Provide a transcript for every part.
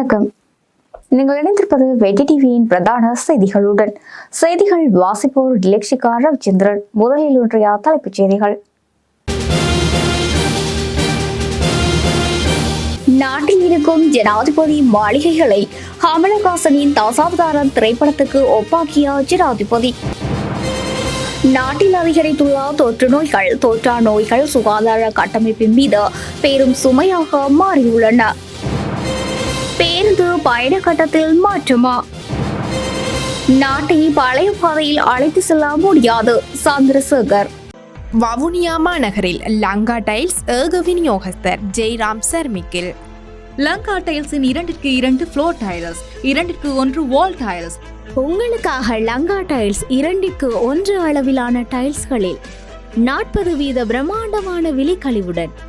வணக்கம். நீங்கள் இணைந்திருப்பது வெட்டி டிவியின் பிரதான செய்திகளுடன். செய்திகள் வாசிப்போர் டிலக்ஷிகா ரவிச்சந்திரன். முதலில் இன்றைய தலைப்புச் செய்திகள். நாட்டில் இருக்கும் ஜனாதிபதி மாளிகைகளை கமலஹாசனின் தசாவதாரம் திரைப்படத்துக்கு ஒப்பாக்கிய ஜனாதிபதி. நாட்டில் அதிகரித்துள்ள தொற்று நோய்கள் தொற்றா நோய்கள் சுகாதார கட்டமைப்பின் மீது பெரும் சுமையாக மாறியுள்ளன. பேருந்து பயண கட்டத்தில் மாற்றமா? நாட்டை பழைய பாதையில் அழைத்து செல்ல முடியாது சந்திரசேகர். வவுனியா மாநகரில் லங்கா டைல்ஸ் ஏக விநியோகஸ்தர் ஜெய்ராம் சர்மிக்கில். லங்கா டைல்ஸின் இரண்டிற்கு இரண்டு ஃப்ளோர் டைல்ஸ் இரண்டிற்கு ஒன்று வால் டைல்ஸ் உங்களுக்காக லங்கா டைல்ஸ் இரண்டிற்கு ஒன்று அளவிலான டைல்ஸ்களில் நாற்பது வீத பிரம்மாண்டமான விலைக்கழிவுடன்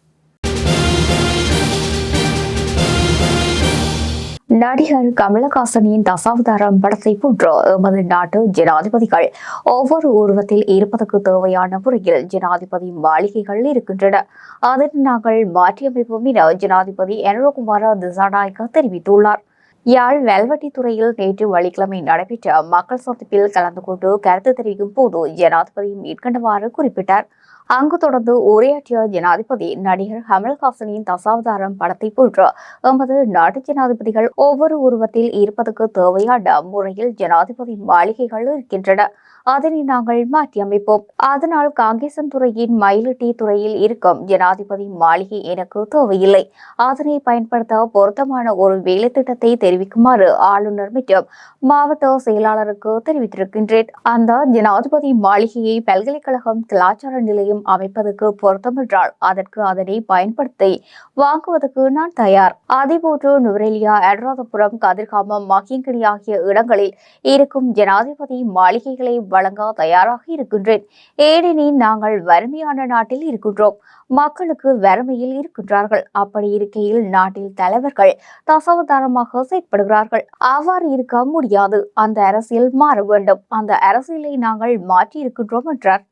நடிகர் கமலஹாசனின் தசாவதாரம் படத்தை போன்று எமது நாட்டு ஜனாதிபதிகள் ஒவ்வொரு உருவத்தில் இருப்பதற்கு தேவையான முறையில் ஜனாதிபதி மாளிகைகள் இருக்கின்றன. அதனை நாங்கள் மாற்றியமைப்போம் என ஜனாதிபதி எனரகுமார திசாநாயக்க தெரிவித்துள்ளார். யாழ் வெல்வெட்டி துறையில் நேற்று வெள்ளிக்கிழமை நடைபெற்ற மக்கள் சந்திப்பில் கலந்து கொண்டு கருத்து தெரிவிக்கும் போது ஜனாதிபதி மேற்கண்டவாறு குறிப்பிட்டார். அங்கு தொடர்ந்து உரையாற்றிய ஜனாதிபதி நடிகர் கமல்ஹாசனின் தசாவதாரம் படத்தை போன்று எமது நாட்டு ஜனாதிபதிகள் ஒவ்வொரு உருவத்தில் இருப்பதற்கு தேவையான முறையில் ஜனாதிபதி மாளிகைகள் இருக்கின்றன. அதனை நாங்கள் மாற்றியமைப்போம். அதனால் காங்கேசன் துறையின் மயிலிட்டி துறையில் இருக்கும் ஜனாதிபதி மாளிகை எனக்கு தேவையில்லை. அதனை பயன்படுத்த பொருத்தமான ஒரு வேலை திட்டத்தை தெரிவிக்குமாறு ஆளுநர் மற்றும் மாவட்ட செயலாளருக்கு தெரிவித்திருக்கின்றேன். அந்த ஜனாதிபதி மாளிகையை பல்கலைக்கழகம் கலாச்சார நிலையம் அமைப்பதற்கு பொருத்தமென்றால் அதற்கு அதனை பயன்படுத்தி வாங்குவதற்கு நான் தயார். அதேபோன்று நுவரெலியா அனுராதபுரம் கதிர்காமம் மகியங்கடி ஆகிய இடங்களில் இருக்கும் ஜனாதிபதி மாளிகைகளை வழங்க தயாராக இருக்கின்றேன். ஏனெனில் நாங்கள் வறுமையான நாட்டில் இருக்கின்றோம். மக்களுக்கு வறுமையில் இருக்கின்றார்கள். அப்படி இருக்கையில் நாட்டில் தலைவர்கள் தசாவதாரமாக செயற்படுகிறார்கள். அவ்வாறு இருக்க முடியாது. அந்த அரசியல் மாற வேண்டும். அந்த அரசியலை நாங்கள் மாற்றி இருக்கின்றோம் என்றார்.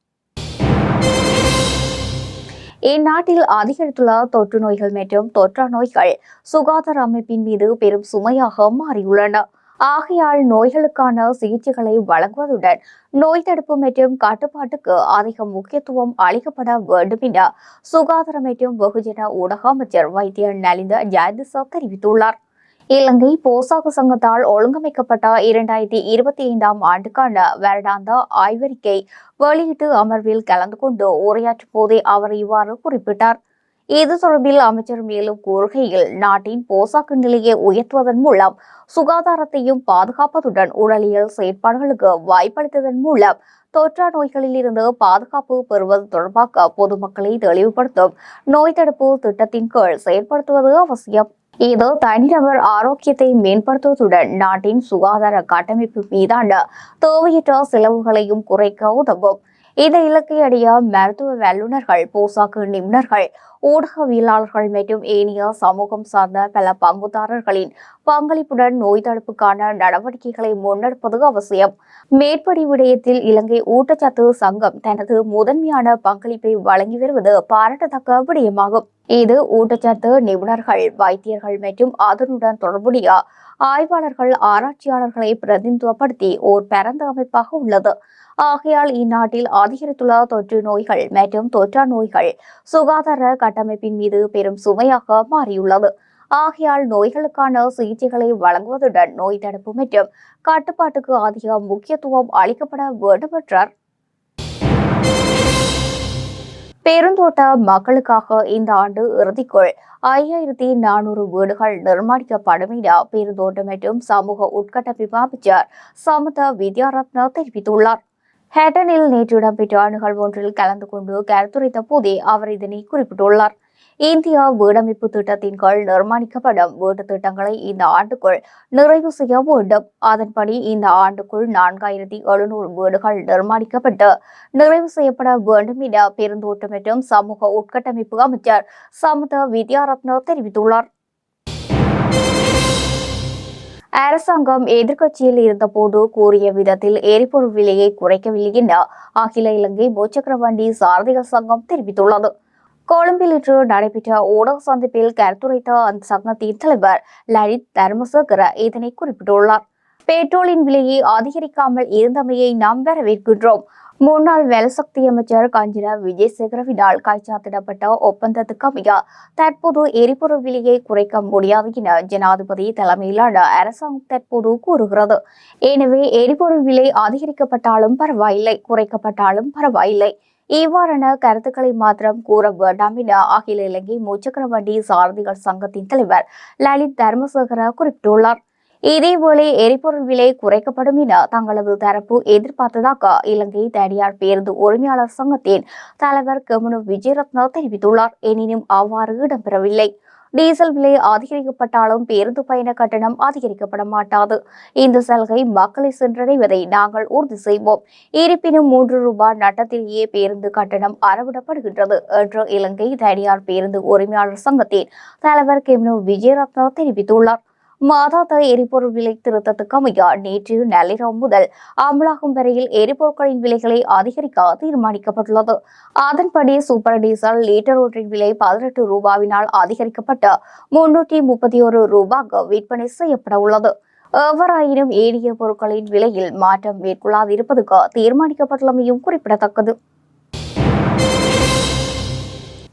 இந்நாட்டில் அதிகரித்துள்ள தொற்று நோய்கள் மற்றும் தொற்றா நோய்கள் சுகாதார அமைப்பின் மீது பெரும் சுமையாக மாறியுள்ளன. ஆகையால் நோய்களுக்கான சிகிச்சைகளை வழங்குவதுடன் நோய் தடுப்பு மற்றும் கட்டுப்பாட்டுக்கு அதிக முக்கியத்துவம் அளிக்கப்பட வேண்டும் என சுகாதார மற்றும் வெகுஜன ஊடக அமைச்சர் வைத்தியர் நலிந்த ஜெயதிசா தெரிவித்துள்ளார். இலங்கை போசாக்கு சங்கத்தால் ஒழுங்கமைக்கப்பட்ட இரண்டாயிரத்தி இருபத்தி ஐந்தாம் ஆண்டுக்கான வருடாந்த ஆய்வறிக்கை வெளியீட்டு அமர்வில் கலந்து கொண்டு உரையாற்றும் போதே அவர் இவ்வாறு குறிப்பிட்டார். இது தொடர்பில் அமைச்சர் மேலும் கூறுகையில் நாட்டின் போசாக்கு நிலையை உயர்த்துவதன் மூலம் சுகாதாரத்தையும் பாதுகாப்பதுடன் உடலியல் செயற்பாடுகளுக்கு வாய்ப்பளித்ததன் மூலம் தொற்றா நோய்களில் இருந்து பாதுகாப்பு பெறுவது தொடர்பாக பொதுமக்களை தெளிவுபடுத்தும் நோய் தடுப்பு திட்டத்தின் கீழ் செயற்படுத்துவது அவசியம். இது தனிநபர் ஆரோக்கியத்தை மேம்படுத்துவதுடன் நாட்டின் சுகாதார கட்டமைப்பு மீதான தேவையற்ற செலவுகளையும் குறைக்க உதவும். இந்த இலக்கை அடைய மருத்துவ வல்லுநர்கள் போசாக்கு நிபுணர்கள் ஊடகவியலாளர்கள் மற்றும் ஏனைய சமூகம் சார்ந்த பல பங்குதாரர்களின் பங்களிப்புடன் நோய் தடுப்புக்கான நடவடிக்கைகளை முன்னெடுப்பது அவசியம். மேற்படி விடயத்தில் இலங்கை ஊட்டச்சத்து சங்கம் தனது முதன்மையான பங்களிப்பை வழங்கி வருவது பாராட்டத்தக்க விடயமாகும். இது ஊட்டச்சத்து நிபுணர்கள் வைத்தியர்கள் மற்றும் அதனுடன் தொடர்புடைய ஆய்வாளர்கள் ஆராய்ச்சியாளர்களை பிரதிநிதித்துவப்படுத்தி ஓர் பரந்த அமைப்பாக உள்ளது. ஆகையால் இந்நாட்டில் அதிகரித்துள்ள தொற்று நோய்கள் மற்றும் தொற்றா நோய்கள் சுகாதார கட்டமைப்பின் மீது பெரும் சுமையாக மாறியுள்ளது. ஆகையால் நோய்களுக்கான சிகிச்சைகளை வழங்குவதுடன் நோய் தடுப்பு மற்றும் கட்டுப்பாட்டுக்கு அதிக முக்கியத்துவம் அளிக்கப்பட வேண்டும் என்றார் பெருந்தோட்ட மக்களுக்காக இந்த ஆண்டு இறுதிக்குள் ஐயாயிரத்தி நானூறு வீடுகள் நிர்மாணிக்கப்படும் என பெருந்தோட்டம் மற்றும் சமூக உட்கட்டமைப்பு அமைச்சர் சமத வித்யாரத்னா தெரிவித்துள்ளார். ஹேட்டனில் நேற்று இடம்பெற்ற நிகழ்வு ஒன்றில் கலந்து கொண்டு கருத்துரைத்த போதே அவர் இதனை குறிப்பிட்டுள்ளார். இந்தியா வீடமைப்பு திட்டத்தின் கீழ் நிர்மாணிக்கப்படும் வீட்டு திட்டங்களை இந்த ஆண்டுக்குள் நிறைவு செய்ய வேண்டும். அதன்படி இந்த ஆண்டுக்குள் நான்காயிரத்தி எழுநூறு வீடுகள் நிர்மாணிக்கப்பட்டு நிறைவு செய்யப்பட வேண்டும் என பெருந்தோட்டம் மற்றும் சமூக உட்கட்டமைப்பு அமைச்சர் சமுத வித்யாரத்ன தெரிவித்துள்ளார். அரசாங்கம் எதிர்க்கட்சியில் இருந்தபோது கூறிய விதத்தில் எரிபொருள் விலையை குறைக்கவில்லை என அகில இலங்கை முச்சக்கர வண்டி சாரதிகள் சங்கம் தெரிவித்துள்ளது. கொழும்பில் இன்று நடைபெற்ற ஊடக சந்திப்பில் கருத்துரைத்த அந்த சங்கத்தின் தலைவர் லலித் தர்மசேகர இதனை குறிப்பிட்டுள்ளார். பெட்ரோலின் விலையை அதிகரிக்காமல் இருந்தமையை நாம் வரவேற்கின்றோம். முன்னாள் வேலைசக்தி அமைச்சர் கஞ்சின விஜயசேகரவினால் கைச்சாத்திடப்பட்ட ஒப்பந்தத்துக்கு அமைய. தற்போது எரிபொருள் விலையை குறைக்க முடியாது என ஜனாதிபதி தலைமையிலான அரசாங்கம் தற்போது கூறுகிறது. எனவே எரிபொருள் விலை அதிகரிக்கப்பட்டாலும் பரவாயில்லை குறைக்கப்பட்டாலும் பரவாயில்லை. இவ்வாறான கருத்துக்களை மாத்திரம் கூற வேண்டாம் என அகில இலங்கை முச்சக்கர வண்டி சாரதிகள் சங்கத்தின் தலைவர் லலித் தர்மசேகர குறிப்பிட்டுள்ளார். இதேவேளை எரிபொருள் விலை குறைக்கப்படும் என தங்களது தரப்பு எதிர்பார்த்ததாக இலங்கை தனியார் பேருந்து உரிமையாளர் சங்கத்தின் தலைவர் கமனு விஜயரத்ன தெரிவித்துள்ளார். எனினும் அவ்வாறு இடம்பெறவில்லை. டீசல் விலை அதிகரிக்கப்பட்டாலும் பேருந்து பயண கட்டணம் அதிகரிக்கப்பட மாட்டாது. இந்த சலுகை மக்களை சென்றடைவதை நாங்கள் உறுதி செய்வோம். இருப்பினும் மூன்று ரூபாய் நட்டத்திலேயே பேருந்து கட்டணம் அறவிடப்படுகின்றது என்று இலங்கை தனியார் பேருந்து உரிமையாளர் சங்கத்தின் தலைவர் கெம்னு விஜயரத்ன தெரிவித்துள்ளார். மாதாந்த எரிபொருள் விலை திருத்தத்துக்கு அமைய. நேற்று நள்ளிரவு முதல் அமலாகும் வரையில் எரிபொருட்களின் விலைகளை அதிகரிக்க தீர்மானிக்கப்பட்டுள்ளது. அதன்படி சூப்பர் டீசல் லீட்டர் ஒன்றின் விலை பதினெட்டு ரூபாவினால் அதிகரிக்கப்பட்டு முன்னூற்றி முப்பத்தி ஒரு ரூபாய்க்கு விற்பனை செய்யப்பட உள்ளது. எவ்வாறாயினும் ஏடிய பொருட்களின் விலையில் மாற்றம் மேற்கொள்ளாதிருப்பதுக்கு தீர்மானிக்கப்பட்டுள்ளமையும் குறிப்பிடத்தக்கது.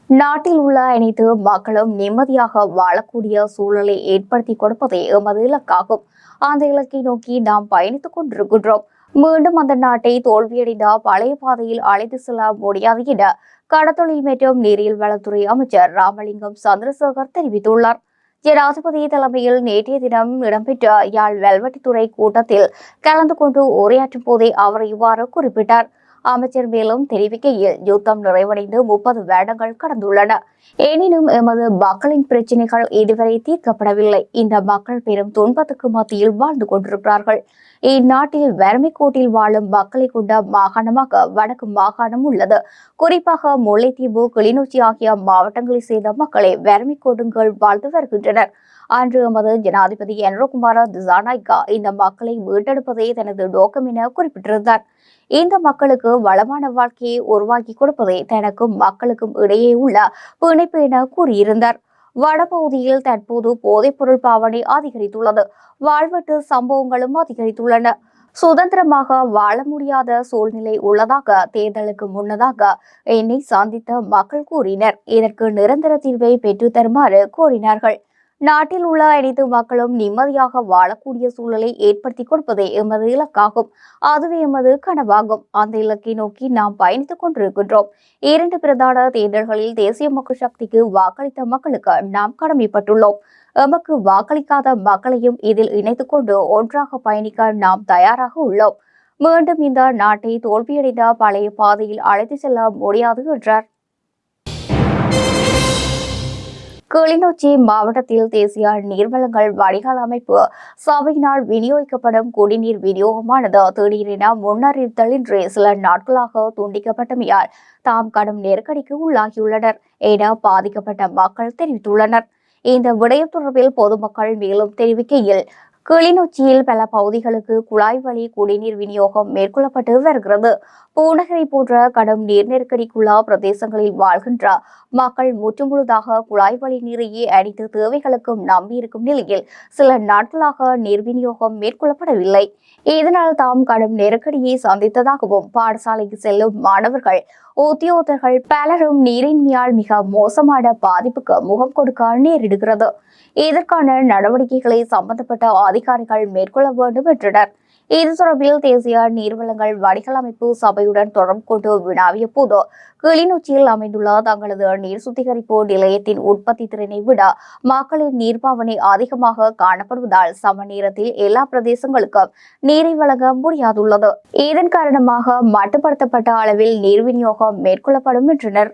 நாட்டில் உள்ள அனைத்து மக்களும் நிம்மதியாக வாழக்கூடிய சூழலை ஏற்படுத்தி கொடுப்பதே எமது இலக்காகும். அந்த இலக்கை நோக்கி நாம் பயணித்துக் கொண்டிருக்கின்றோம். மீண்டும் அந்த நாட்டை தோல்வியடைந்த பழைய பாதையில் அழைத்து செல்ல முடியாது என கடத்தொழில் மற்றும் நீரியல் வளத்துறை அமைச்சர் ராமலிங்கம் சந்திரசேகர் தெரிவித்துள்ளார். ஜனாதிபதி தலைமையில் நேற்றைய தினம் இடம்பெற்ற யாழ் வெல்வெட்டித்துறை கூட்டத்தில் கலந்து கொண்டு உரையாற்றும் போதே அவர் இவ்வாறு குறிப்பிட்டார். அமைச்சர் மேலும் தெரிவிக்கையில் யுத்தம் நிறைவடைந்து முப்பது வருடங்கள் கடந்துள்ளன. எனினும் எமது மக்களின் பிரச்சனைகள் இதுவரை தீர்க்கப்படவில்லை. இந்த மக்கள் பெரும் துன்பத்துக்கு மத்தியில் வாழ்ந்து கொண்டிருக்கிறார்கள். இந்நாட்டில் வறுமை கோட்டில் வாழும் மக்களை கொண்ட மாகாணமாக வடக்கு மாகாணம் உள்ளது. குறிப்பாக முல்லைத்தீவு கிளிநொச்சி ஆகிய மாவட்டங்களைச் சேர்ந்த மக்களை வறுமை கோடுங்கள் வாழ்ந்து வருகின்றனர். அன்று எமது ஜனாதிபதி என்ரோகுமார திசாநாய்கா இந்த மக்களை மீட்டெடுப்பதே தனது நோக்கம் என குறிப்பிட்டிருந்தார். இந்த மக்களுக்கு வளமான வாழ்க்கையை உருவாக்கி கொடுப்பதே தனக்கும் மக்களுக்கும் இடையே உள்ள பிணைப்பு என கூறியிருந்தார். வடபகுதியில் தற்போது போதைப்பொருள் பாவனை அதிகரித்துள்ளது. வாழ்வெட்டு சம்பவங்களும் அதிகரித்துள்ளன. சுதந்திரமாக வாழ முடியாத சூழ்நிலை உள்ளதாக தேர்தலுக்கு முன்னதாக என்னை சந்தித்த மக்கள் கூறினர். இதற்கு நிரந்தர தீர்வை பெற்று தருமாறு கோரினார்கள் நாட்டில் உள்ள அனைத்து மக்களும் நிம்மதியாக வாழக்கூடிய சூழலை ஏற்படுத்தி கொடுப்பதே எமது இலக்காகும். அதுவே எமது கனவாகும். அந்த இலக்கை நோக்கி நாம் பயணித்துக் கொண்டிருக்கின்றோம். இரண்டு பிரதான தேர்தல்களில் தேசிய மக்கள் சக்திக்கு வாக்களித்த மக்களுக்கு நாம் கடமைப்பட்டுள்ளோம். எமக்கு வாக்களிக்காத மக்களையும் இதில் இணைத்துக் கொண்டு ஒன்றாக பயணிக்க நாம் தயாராக உள்ளோம். மீண்டும் இந்த நாட்டை தோல்வியடைந்த பழைய பாதையில் அழைத்து செல்ல முடியாது என்றார். கிளிநொச்சி மாவட்டத்தில் தேசிய நீர்வளங்கள் வடிகால் அமைப்பு சபையினால் விநியோகிக்கப்படும் குடிநீர் விநியோகமானது திடீரென முன்னறிவித்தலின்றி சில நாட்களாக துண்டிக்கப்பட்டமையால் தாம் கடும் நெருக்கடிக்கு உள்ளாகியுள்ளனர் என பாதிக்கப்பட்ட மக்கள் தெரிவித்துள்ளனர். இந்த விடயம் தொடர்பில் பொதுமக்கள் மேலும் தெரிவிக்கையில் கிளிநொச்சியில் பல பகுதிகளுக்கு குழாய் வழி குடிநீர் விநியோகம் மேற்கொள்ளப்பட்டு வருகிறது. பூநகரை போன்ற கடும் நீர் நெருக்கடிக்குள்ள பிரதேசங்களில் வாழ்கின்ற மக்கள் முற்றுமுழுதாக குழாய் வழி நீரையே அடித்து தேவைகளுக்கும் நம்பியிருக்கும் நிலையில் சில நாட்களாக நீர் விநியோகம் மேற்கொள்ளப்படவில்லை. இதனால் தாம் கடும் நெருக்கடியை சந்தித்ததாகவும் பாடசாலைக்கு செல்லும் மாணவர்கள் உத்தியோகத்தர்கள் பலரும் நீரின்மையால் மிக மோசமான பாதிப்புக்கு முகம் கொடுக்க நேரிடுகிறது. இதற்கான நடவடிக்கைகளை சம்பந்தப்பட்ட அதிகாரிகள் மேற்கொள்ள வேண்டும் என்றனர். இது தொடர்பில் தேசிய நீர்வளங்கள் வடிகால் அமைப்பு சபையுடன் தொடர்பு கொண்டு வினாவிய போது கிளிநொச்சியில் அமைந்துள்ள தங்களது நீர் சுத்திகரிப்பு நிலையத்தின் உற்பத்தி திறனை விட மக்களின் நீர்ப்பாவனை அதிகமாக காணப்படுவதால் சம நேரத்தில் எல்லா பிரதேசங்களுக்கும் நீரை வழங்க முடியாதுள்ளது. இதன் காரணமாக மட்டுப்படுத்தப்பட்ட அளவில் நீர் விநியோகம் மேற்கொள்ளப்படும் என்றனர்.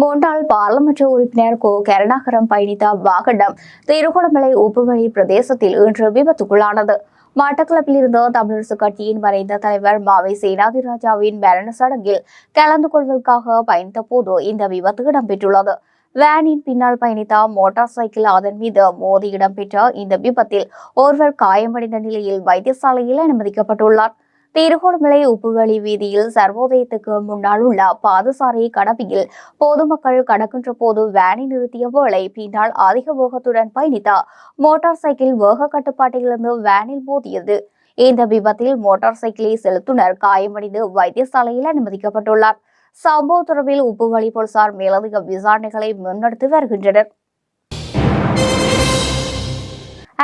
முன்னாள் பாராளுமன்ற உறுப்பினர் கோ. கருணாகரம் பயணித்த வாகனம் திருகோணமலை உப்புவழி பிரதேசத்தில் இன்று விபத்துக்குள்ளானது. மட்டக்களப்பில் இருந்த தமிழரசு கட்சியின் மறைந்த தலைவர் மாவை சேனாதிராஜாவின் மரண சடங்கில் கலந்து கொள்வதற்காக பயணித்த போது இந்த விபத்து இடம்பெற்றுள்ளது. வேனின் பின்னால் பயணித்த மோட்டார் சைக்கிள் அதன் மீது மோதி இடம்பெற்ற இந்த விபத்தில் ஒருவர் காயமடைந்த நிலையில் வைத்தியசாலையில் அனுமதிக்கப்பட்டுள்ளார். திருகோணமலை உப்புவழி வீதியில் சர்வோதயத்துக்கு முன்னால் உள்ள பாதசாரை கடப்பியில் பொதுமக்கள் கடக்கின்ற போது வேனை நிறுத்திய வேளை பின்னால் அதிக வேகத்துடன் பயணித்த மோட்டார் சைக்கிள் வேக கட்டுப்பாட்டிலிருந்து வேனில் மோதியது. இந்த விபத்தில் மோட்டார் சைக்கிளை செலுத்துனர் காயமடைந்து வைத்தியசாலையில் அனுமதிக்கப்பட்டுள்ளார். சம்பவ தொடர்பில் உப்புவழி போலீசார் மேலதிக விசாரணைகளை முன்னெடுத்து வருகின்றனர்.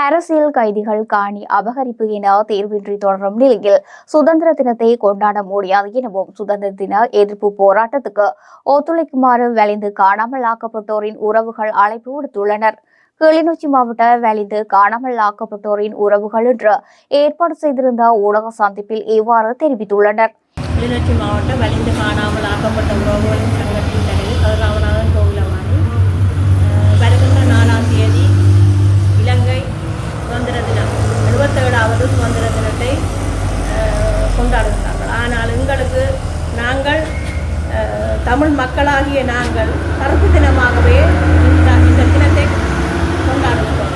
அரசியல் கைதிகள் காணி அபகரிப்பு என தேர்வின்றி தொடரும் நிலையில் சுதந்திர தினத்தை கொண்டாட முடியாது எனவும் சுதந்திர தின எதிர்ப்பு போராட்டத்துக்கு ஒத்துழைக்குமாறு வலிந்து காணாமல் ஆக்கப்பட்டோரின் உறவுகள் அழைப்பு விடுத்துள்ளனர். கிளிநொச்சி மாவட்ட வலிந்து காணாமல் ஆக்கப்பட்டோரின் உறவுகள் என்று ஏற்பாடு செய்திருந்த ஊடக சந்திப்பில் இவ்வாறு தெரிவித்துள்ளனர். கிளிநொச்சி மாவட்டம் வலிந்து காணாமல் ஆக்கப்பட்ட உறவுகளின் சங்கத்தின் தலைவர் தினம் சுதந்திர தினத்தை கொண்டாடுகிறார்கள். ஆனால் எங்களுக்கு நாங்கள் தமிழ் மக்களாகிய நாங்கள் கருப்பு தினமாகவே இந்த இந்த தினத்தை கொண்டாடுகிறோம்.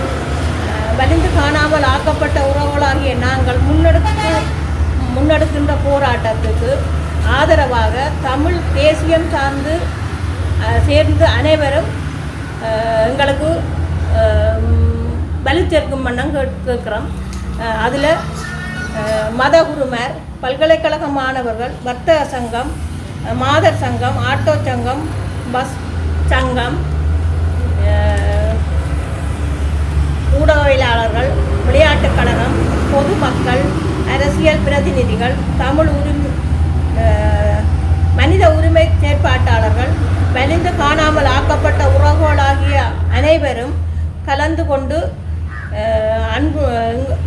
வலிந்து காணாமல் ஆக்கப்பட்ட உறவுகளாகிய நாங்கள் முன்னெடுத்து முன்னெடுக்கின்ற போராட்டத்துக்கு ஆதரவாக தமிழ் தேசியம் சார்ந்து சேர்ந்து அனைவரும் எங்களுக்கு வலு சேர்க்கும் வண்ணம் கேட் அதில் மத குருமர் பல்கலைக்கழக மாணவர்கள் வர்த்தக சங்கம் மாதர் சங்கம் ஆட்டோ சங்கம் பஸ் சங்கம் ஊடகவியலாளர்கள் விளையாட்டுக் கழகம் பொதுமக்கள் அரசியல் பிரதிநிதிகள் தமிழ் உரிமை மனித உரிமை செயற்பாட்டாளர்கள் வலிந்து காணாமல் ஆக்கப்பட்ட உறவுகளாகிய அனைவரும் கலந்து கொண்டு அன்பு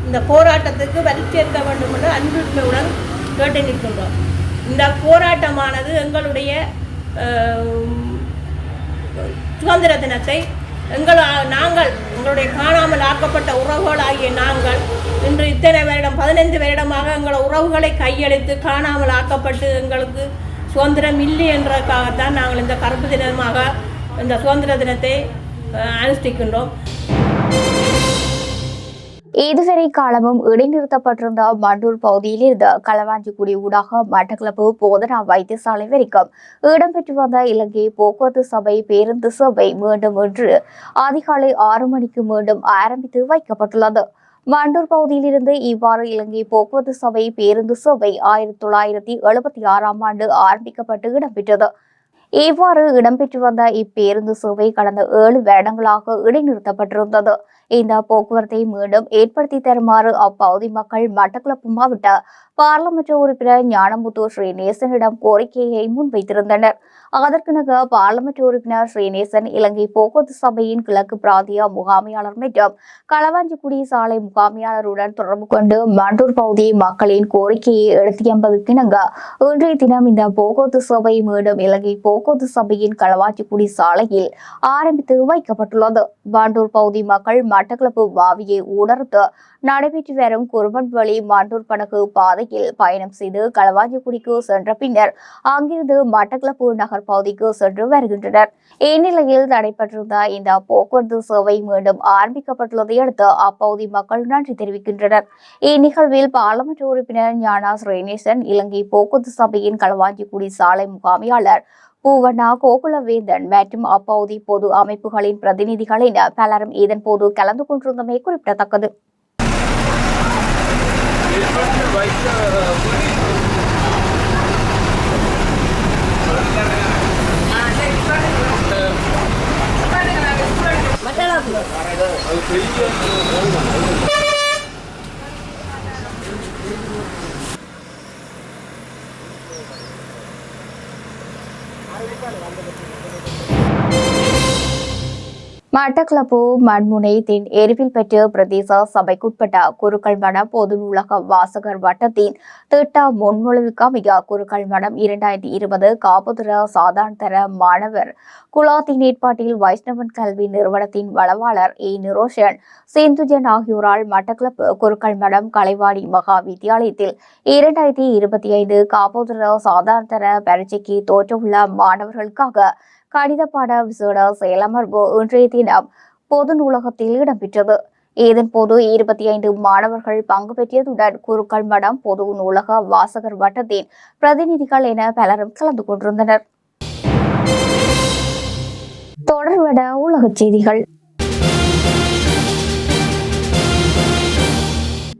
இந்த போராட்டத்துக்கு வலிச்சேர்க்க வேண்டும் என்று அன்புரிமையுடன் கேட்டு நிற்கின்றோம். இந்த போராட்டமானது எங்களுடைய சுதந்திர தினத்தை எங்கள் நாங்கள் எங்களுடைய காணாமல் ஆக்கப்பட்ட உறவுகளாகிய நாங்கள் இன்று இத்தனை வருடம் பதினைந்து வருடமாக எங்கள் உறவுகளை கையளித்து காணாமல் ஆக்கப்பட்டு எங்களுக்கு சுதந்திரம் இல்லை என்றதுக்காகத்தான் நாங்கள் இந்த கருப்பு தினமாக இந்த சுதந்திர தினத்தை அனுஷ்டிக்கின்றோம். இதுவரை காலமும் இடைநிறுத்தப்பட்டிருந்த மண்டூர் பகுதியில் இருந்து களவாஞ்சிக்குடி ஊடாக மட்டக்களப்பு போதனா வைத்தியசாலை வரைக்கும் இடம்பெற்று வந்த இலங்கை போக்குவரத்து சபை பேருந்து சபை மீண்டும் இன்று அதிகாலை ஆறு மணிக்கு மீண்டும் ஆரம்பித்து வைக்கப்பட்டுள்ளது. மண்டூர் பகுதியிலிருந்து இவ்வாறு இலங்கை போக்குவரத்து சபை பேருந்து சபை ஆயிரத்தி தொள்ளாயிரத்தி எழுபத்தி ஆறாம் ஆண்டு ஆரம்பிக்கப்பட்டு இடம்பெற்றது. இவ்வாறு இடம்பெற்று வந்த இப்பேருந்து சேவை கடந்த ஏழு வருடங்களாக இடைநிறுத்தப்பட்டிருந்தது. இந்த போக்குவரத்தை மீண்டும் ஏற்படுத்தி தருமாறு அப்பகுதி மக்கள் மட்டக்களப்பு மாவட்ட பாராளுமன்ற உறுப்பினர் ஞானமுத்து ஸ்ரீநேசனிடம் கோரிக்கையை முன்வைத்திருந்தனர். அதற்கிணங்க பாராளுமன்ற உறுப்பினர் ஸ்ரீநேசன் இலங்கை போக்குவரத்து சபையின் கிழக்கு பிராந்திய முகாமையாளர் மற்றும் களவாஞ்சிக்குடி சாலை முகாமையாளருடன் தொடர்பு கொண்டு மண்டூர் பகுதி மக்களின் கோரிக்கையை எடுத்தியம்பதற்கிணங்க இன்றைய தினம் இந்த போக்குவரத்து சபை மீண்டும் இலங்கை போக்குவரத்து சபையின் களவாஞ்சிக்குடி சாலையில் ஆரம்பித்து வைக்கப்பட்டுள்ளது. மாண்டூர் பகுதி மக்கள் மட்டக்களப்பு வாவியை உணர்ந்து நடைபெற்று வரும் குருமன் மண்டூர் படகு பாதையில் பயணம் செய்து களவாஞ்சிக்குடிக்கு சென்ற பின்னர் அங்கிருந்து மட்டக்களப்பு நகர் பகுதிக்கு சென்று வருகின்றனர். இந்நிலையில் நடைபெற்றிருந்த இந்த போக்குவரத்து சேவை மீண்டும் ஆரம்பிக்கப்பட்டுள்ளதை அடுத்து அப்பகுதி மக்கள் நன்றி தெரிவிக்கின்றனர். இந்நிகழ்வில் பாராளுமன்ற உறுப்பினர் ஞானா ஸ்ரீநேசன் இலங்கை போக்குவரத்து சபையின் களவாஞ்சிக்குடி சாலை முகாமையாளர் பூவண்ணா கோகுலவேந்தன் மற்றும் அப்பகுதி பொது அமைப்புகளின் பிரதிநிதிகளின் பலரும் இதன் போது கலந்து கொண்டிருந்தமை குறிப்பிடத்தக்கது. பெரிய வந்தது மட்டக்களப்பு மண்முனை தென் எருவில்பெற்று பிரதேச சபைக்குட்பட்ட குருக்கள் மடம் பொது நூலக வாசகர் வட்டத்தின் திட்ட முன்மொழிவுக்கு அமைய குருக்கள் மடம் இரண்டாயிரத்தி இருபது காப்புதர சாதாரண மாணவர் குலாத்தின் ஏற்பாட்டில் வைஷ்ணவன் கல்வி நிறுவனத்தின் வளவாளர் ஏ. நிரோஷன் சிந்துஜன் ஆகியோரால் மட்டக்களப்பு குருக்கள் மடம் கலைவாணி மகா வித்தியாலயத்தில் இரண்டாயிரத்தி இருபத்தி ஐந்து காப்போதர சாதாரண பரீட்சைக்கு தோற்றவுள்ள மாணவர்களுக்காக கணித பாட விசேட செயலமர்வு இன்றைய தினம் பொது நூலகத்தில் இடம்பெற்றது இதன்போது இருபத்தி ஐந்து மாணவர்கள் பங்கு பெற்றதுடன் குருக்கள் மடம் பொது நூலக வாசகர் வட்டத்தின் பிரதிநிதிகள் என பலரும் கலந்து கொண்டிருந்தனர். தொடர்வட உலகச் செய்திகள்.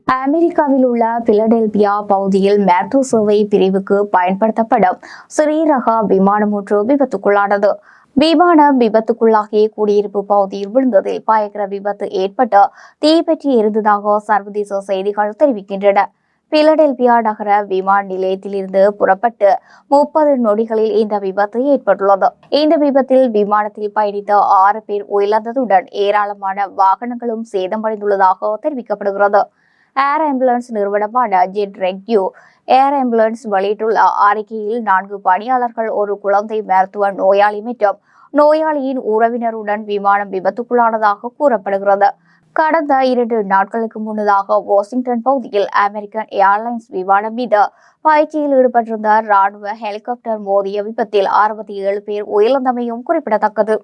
அமெரிக்காவில் உள்ள பிலடெல்பியா பகுதியில் மேத்ரோ சேவை பிரிவுக்கு பயன்படுத்தப்படும் சிறீரக விமானம் ஒன்று விபத்துக்குள்ளானது. விமானம் விபத்துக்குள்ளாகிய குடியிருப்பு பகுதியில் விழுந்ததில் பயங்கர விபத்து ஏற்பட்டு தீப்பற்றி இருந்ததாக சர்வதேச செய்திகள் தெரிவிக்கின்றன. பிலடெல்பியா நகர விமான நிலையத்திலிருந்து புறப்பட்டு முப்பது நொடிகளில் இந்த விபத்து ஏற்பட்டுள்ளது. இந்த விபத்தில் விமானத்தில் பயணித்த ஆறு பேர் உயிரிழந்ததுடன் ஏராளமான வாகனங்களும் சேதமடைந்துள்ளதாக தெரிவிக்கப்படுகிறது. ஏர் ஆம்புலன்ஸ் நிறுவனமான ஜெட் ரெக்யூ ஏர் ஆம்புலன்ஸ் வெளியிட்டுள்ள அறிக்கையில் நான்கு பணியாளர்கள் ஒரு குழந்தை மருத்துவ நோயாளி மற்றும் நோயாளியின் உறவினருடன் விமானம் விபத்துக்குள்ளானதாக கூறப்படுகிறது. கடந்த இரண்டு நாட்களுக்கு முன்னதாக வாஷிங்டன் பகுதியில் அமெரிக்கன் ஏர்லைன்ஸ் விமானம் மீது பயிற்சியில் ஈடுபட்டிருந்த ராணுவ ஹெலிகாப்டர் மோதிய விபத்தில் அறுபத்தி ஏழு பேர் உயிரிழந்தமையும் குறிப்பிடத்தக்கது.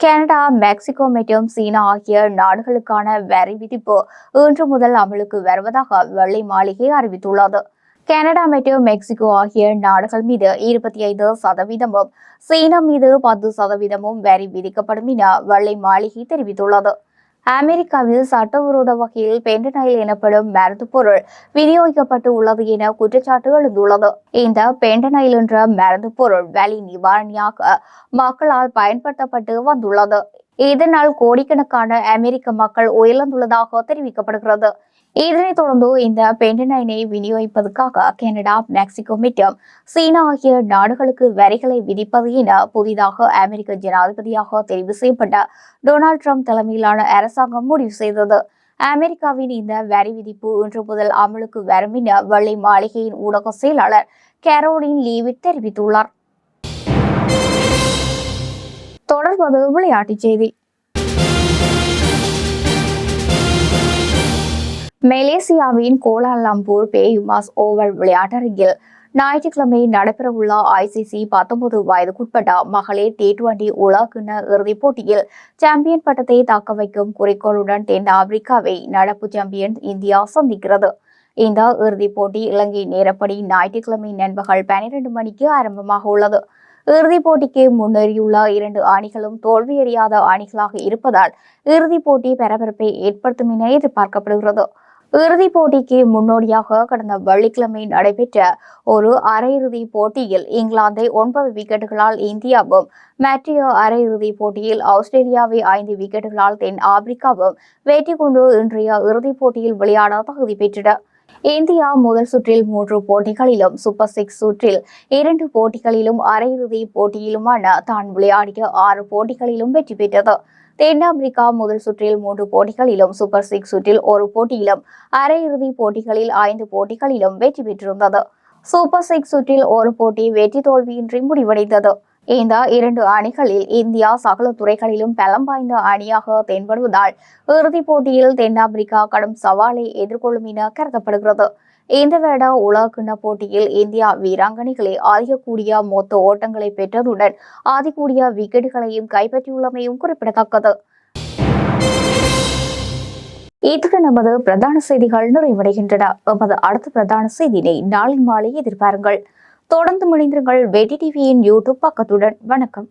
கனடா மெக்சிகோ மற்றும் சீனா ஆகிய நாடுகளுக்கான வரி விதிப்பு இன்று முதல் அமலுக்கு வருவதாக வெள்ளை மாளிகை அறிவித்துள்ளது. கனடா மற்றும் மெக்சிகோ ஆகிய நாடுகள் மீது இருபத்தி ஐந்து சதவீதமும் சீனா மீது பத்து சதவீதமும் வரி விதிக்கப்படும் என வெள்ளை மாளிகை தெரிவித்துள்ளது. அமெரிக்காவில் சட்டவிரோத வகையில் பெண்டனைல் எனப்படும் மருந்து பொருள் விநியோகிக்கப்பட்டு உள்ளது என குற்றச்சாட்டு எழுந்துள்ளது இந்த பெண்டனைல் என்ற மருந்து பொருள் வலி நிவாரணியாக மக்களால் பயன்படுத்தப்பட்டு வந்துள்ளது. இதனால் கோடிக்கணக்கான அமெரிக்க மக்கள் உயிரிழந்துள்ளதாக தெரிவிக்கப்படுகிறது. இதனைத் தொடர்ந்து இந்த பெண்டனைனை விநியோகிப்பதற்காக கனடா மெக்சிகோ மற்றும் சீனா ஆகிய நாடுகளுக்கு வரிகளை விதிப்பது என புதிதாக அமெரிக்க ஜனாதிபதியாக தெரிவு செய்யப்பட்ட டொனால்ட் ட்ரம்ப் தலைமையிலான அரசாங்கம் முடிவு செய்தது. அமெரிக்காவின் இந்த வரி விதிப்பு இன்று முதல் அமலுக்கு வரும் என வெள்ளை மாளிகையின் ஊடக செயலாளர் கரோலின் லீவிட் தெரிவித்துள்ளார். தொடர்வது விளையாட்டுச் செய்தி. மலேசியாவின் கோலாலம்பூர் பேயுமாஸ் ஓவல் விளையாட்டரங்கில் ஞாயிற்றுக்கிழமை நடைபெறவுள்ள ஐசிசி பத்தொன்பது வயதுக்குட்பட்ட மகளிர் டி டுவெண்டி உலகின இறுதிப் போட்டியில் சாம்பியன் பட்டத்தை தக்க வைக்கும் குறிக்கோளுடன் தென் ஆப்பிரிக்காவை நடப்பு சாம்பியன் இந்தியா சந்திக்கிறது. இந்த இறுதிப் போட்டி இலங்கை நேரப்படி ஞாயிற்றுக்கிழமை நண்பகல் பனிரெண்டு மணிக்கு ஆரம்பமாக உள்ளது. இறுதிப் போட்டிக்கு முன்னேறியுள்ள இரண்டு அணிகளும் தோல்வியடையாத அணிகளாக இருப்பதால் இறுதிப் போட்டி பரபரப்பை ஏற்படுத்தும் என எதிர்பார்க்கப்படுகிறது. இறுதிப் போட்டிக்கு முன்னோடியாக கடந்த வெள்ளிக்கிழமை நடைபெற்ற ஒரு அரையிறுதிப் போட்டியில் இங்கிலாந்தை ஒன்பது விக்கெட்டுகளால் இந்தியாவும் மற்றைய அரையிறுதிப் போட்டியில் ஆஸ்திரேலியாவை ஐந்து விக்கெட்டுகளால் தென் ஆப்பிரிக்காவும் வெற்றி கொண்டு இன்றைய இறுதிப் போட்டியில் விளையாட தகுதி பெற்றன. இந்தியா முதல் சுற்றில் மூன்று போட்டிகளிலும் சூப்பர் சிக்ஸ் சுற்றில் இரண்டு போட்டிகளிலும் அரையிறுதி போட்டியிலுமான தான் விளையாடிய ஆறு போட்டிகளிலும் வெற்றி பெற்றது. தென்னாப்பிரிக்கா முதல் சுற்றில் மூன்று போட்டிகளிலும் சூப்பர் சிக்ஸ் சுற்றில் ஒரு போட்டியிலும் அரையிறுதி போட்டிகளில் ஐந்து போட்டிகளிலும் வெற்றி பெற்றிருந்தது. சூப்பர் சிக்ஸ் சுற்றில் ஒரு போட்டி வெற்றி தோல்வியின்றி முடிவடைந்தது. இந்த இரண்டு அணிகளில் இந்தியா சகல துறைகளிலும் பலம் வாய்ந்த அணியாக தென்படுவதால் இறுதிப் போட்டியில் தென்னாப்பிரிக்கா கடும் சவாலை எதிர்கொள்ளும் என கருதப்படுகிறது. இந்த வருட உலகக்கிண்ண போட்டியில் இந்தியா வீராங்கனைகளை ஆதிக்கக்கூடிய மொத்த ஓட்டங்களை பெற்றதுடன் ஆதிக்கூடிய விக்கெட்டுகளையும் கைப்பற்றியுள்ளமையும் குறிப்பிடத்தக்கது. இத்துடன் நமது பிரதான செய்திகள் நிறைவடைகின்றன. எமது அடுத்த பிரதான செய்தியினை நாளை மாலை எதிர்பாருங்கள். தொடர்ந்து முடிந்திருங்கள் வெடி டிவியின் யூடியூப் பக்கத்துடன். வணக்கம்.